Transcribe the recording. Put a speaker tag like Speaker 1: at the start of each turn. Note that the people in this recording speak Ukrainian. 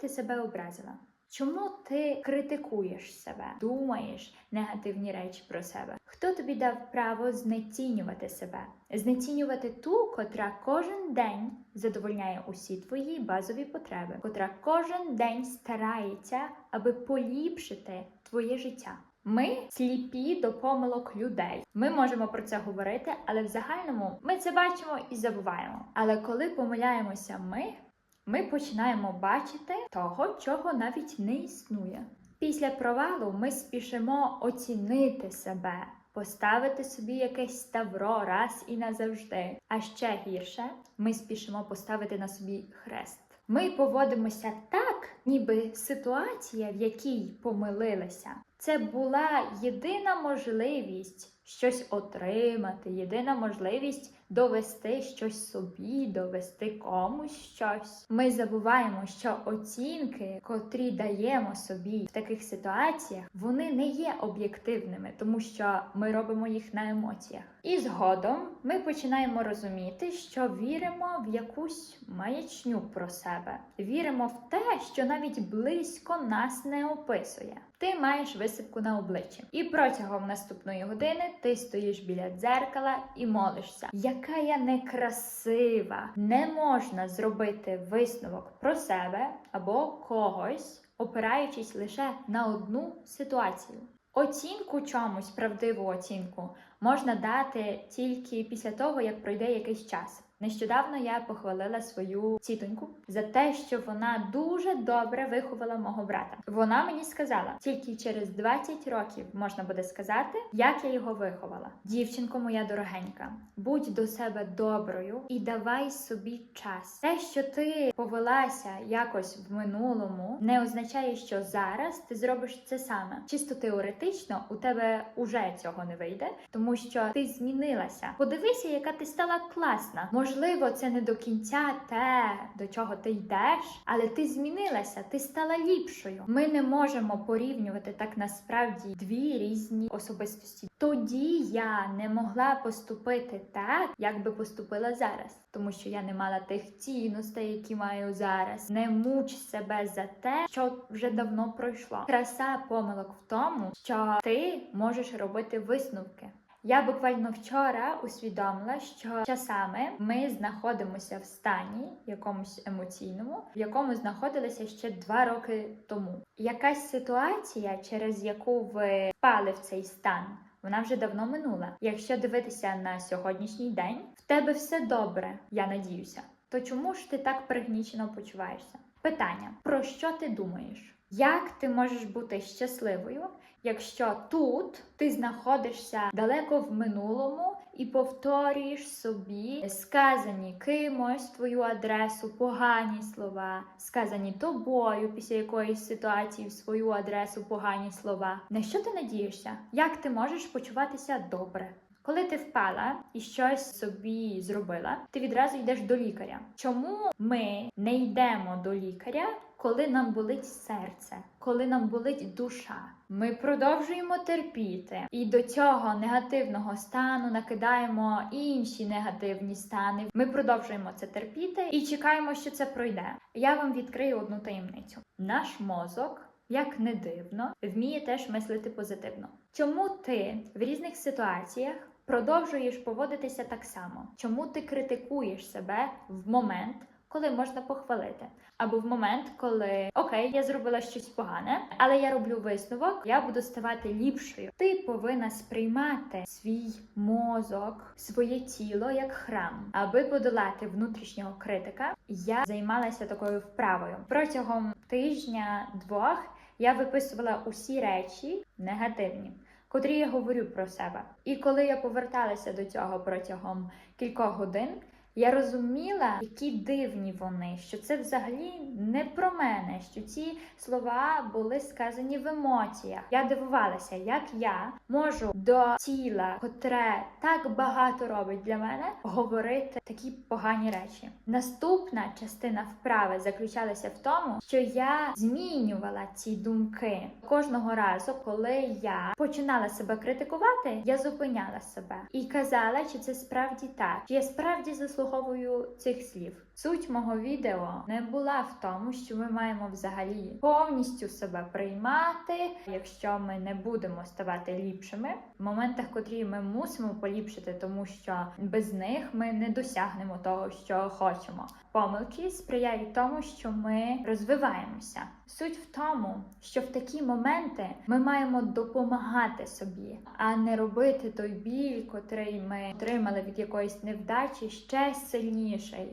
Speaker 1: ти себе образила? Чому ти критикуєш себе, думаєш негативні речі про себе? Хто тобі дав право знецінювати себе, знецінювати ту, котра кожен день задовольняє усі твої базові потреби, котра кожен день старається, аби поліпшити твоє життя? Ми сліпі до помилок людей. Ми можемо про це говорити, але в загальному ми це бачимо і забуваємо. Але коли помиляємося ми, ми починаємо бачити того, чого навіть не існує. Після провалу ми спішимо оцінити себе, поставити собі якесь ставро раз і назавжди. А ще гірше, ми спішимо поставити на собі хрест. Ми поводимося так, ніби ситуація, в якій помилилися, це була єдина можливість щось отримати, єдина можливість довести щось собі, довести комусь щось. Ми забуваємо, що оцінки, котрі даємо собі в таких ситуаціях, вони не є об'єктивними, тому що ми робимо їх на емоціях. І згодом ми починаємо розуміти, що віримо в якусь маячню про себе, віримо в те, що навіть близько нас не описує. Ти маєш висипку на обличчі, і протягом наступної години ти стоїш біля дзеркала і молишся. Яка я некрасива! Не можна зробити висновок про себе або когось, опираючись лише на одну ситуацію. Оцінку чомусь, правдиву оцінку, можна дати тільки після того, як пройде якийсь час. Нещодавно я похвалила свою тітоньку за те, що вона дуже добре виховала мого брата. Вона мені сказала, тільки через 20 років можна буде сказати, як я його виховала. Дівчинко, моя дорогенька, будь до себе доброю і давай собі час. Те, що ти повелася якось в минулому, не означає, що зараз ти зробиш це саме. Чисто теоретично у тебе уже цього не вийде, тому що ти змінилася. Подивися, яка ти стала класна. Можливо, це не до кінця те, до чого ти йдеш, але ти змінилася, ти стала ліпшою. Ми не можемо порівнювати так насправді дві різні особистості. Тоді я не могла поступити так, як би поступила зараз, тому що я не мала тих цінностей, які маю зараз. Не муч себе за те, що вже давно пройшло. Краса помилок в тому, що ти можеш робити висновки. Я буквально вчора усвідомила, що часами ми знаходимося в стані якомусь емоційному, в якому знаходилися ще два роки тому. Якась ситуація, через яку ви впали в цей стан, вона вже давно минула. Якщо дивитися на сьогоднішній день, в тебе все добре, я надіюся. То чому ж ти так пригнічено почуваєшся? Питання: про що ти думаєш? Як ти можеш бути щасливою, якщо тут ти знаходишся далеко в минулому і повторюєш собі сказані кимось твою адресу погані слова, сказані тобою після якоїсь ситуації в свою адресу погані слова? На що ти надієшся? Як ти можеш почуватися добре? Коли ти впала і щось собі зробила, ти відразу йдеш до лікаря. Чому ми не йдемо до лікаря, коли нам болить серце, коли нам болить душа? Ми продовжуємо терпіти і до цього негативного стану накидаємо інші негативні стани. Ми продовжуємо це терпіти і чекаємо, що це пройде. Я вам відкрию одну таємницю: наш мозок. Як не дивно, вміє теж мислити позитивно. Чому ти в різних ситуаціях продовжуєш поводитися так само? Чому ти критикуєш себе в момент, коли можна похвалити? Або в момент, коли окей, я зробила щось погане, але я роблю висновок, я буду ставати ліпшою. Ти повинна сприймати свій мозок, своє тіло як храм, аби подолати внутрішнього критика. Я займалася такою вправою протягом тижня-двох. Я виписувала усі речі негативні, котрі я говорю про себе. І коли я поверталася до цього протягом кількох годин, я розуміла, які дивні вони, що це взагалі не про мене, що ці слова були сказані в емоціях. Я дивувалася, як я можу до тіла, котре так багато робить для мене, говорити такі погані речі. Наступна частина вправи заключалася в тому, що я змінювала ці думки кожного разу, коли я починала себе критикувати, я зупиняла себе і казала, чи це справді так, чи я справді заслуговую заслуговую цих слів. Суть мого відео не була в тому, що ми маємо взагалі повністю себе приймати, якщо ми не будемо ставати ліпшими в моментах, котрі ми мусимо поліпшити, тому що без них ми не досягнемо того, що хочемо. Помилки сприяють тому, що ми розвиваємося. Суть в тому, що в такі моменти ми маємо допомагати собі, а не робити той біль, котрий ми отримали від якоїсь невдачі, ще сильніший.